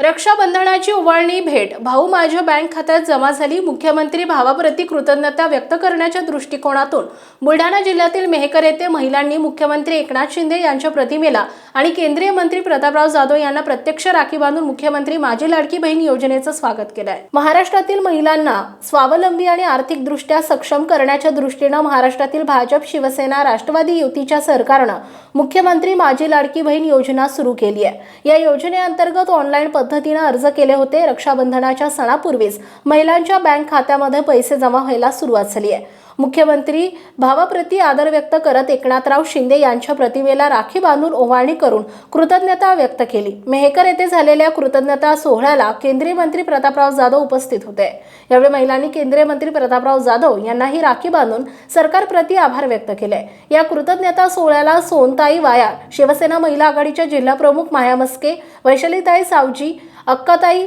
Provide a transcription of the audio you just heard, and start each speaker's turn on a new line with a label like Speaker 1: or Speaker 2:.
Speaker 1: रक्षाबंधनाची उभारणी भेट. भाऊ माझ्या बँक खात्यात जमा झाली. मुख्यमंत्री भावाप्रती कृतज्ञता व्यक्त करण्याच्या दृष्टिकोनातून बुलढाणा जिल्ह्यातील मेहकर येथे महिलांनी मुख्यमंत्री एकनाथ शिंदे यांच्या प्रतिमेला आणि केंद्रीय मंत्री प्रतापराव जाधव यांना प्रत्यक्ष राखी बांधून मुख्यमंत्री माझी लाडकी बहीण योजनेचं स्वागत केलं आहे महाराष्ट्रातील महिलांना स्वावलंबी आणि आर्थिकदृष्ट्या सक्षम करण्याच्या दृष्टीनं महाराष्ट्रातील भाजप शिवसेना राष्ट्रवादी युतीच्या सरकारनं मुख्यमंत्री माझी लाडकी बहीण योजना सुरू केली आहे या योजनेअंतर्गत ऑनलाईन पद्धतीनं अर्ज केले होते रक्षाबंधनाच्या सणापूर्वीच. महिलांच्या बँक खात्यामध्ये पैसे जमा व्हायला सुरुवात झाली आहे. मुख्यमंत्री भावाप्रती आदर व्यक्त करत एकनाथराव शिंदे यांच्या प्रतिमेला राखी बांधून ओवाळणी करून कृतज्ञता व्यक्त केली. मेहकर येथे झालेल्या कृतज्ञता सोहळ्याला केंद्रीय मंत्री प्रतापराव जाधव उपस्थित होते. यावेळी महिलांनी केंद्रीय मंत्री प्रतापराव जाधव यांनाही राखी बांधून सरकारप्रती आभार व्यक्त केले. या कृतज्ञता सोहळ्याला सोनताई वाया शिवसेना महिला आघाडीच्या जिल्हाप्रमुख माया मस्के वैशालीताई सावजी अक्काताई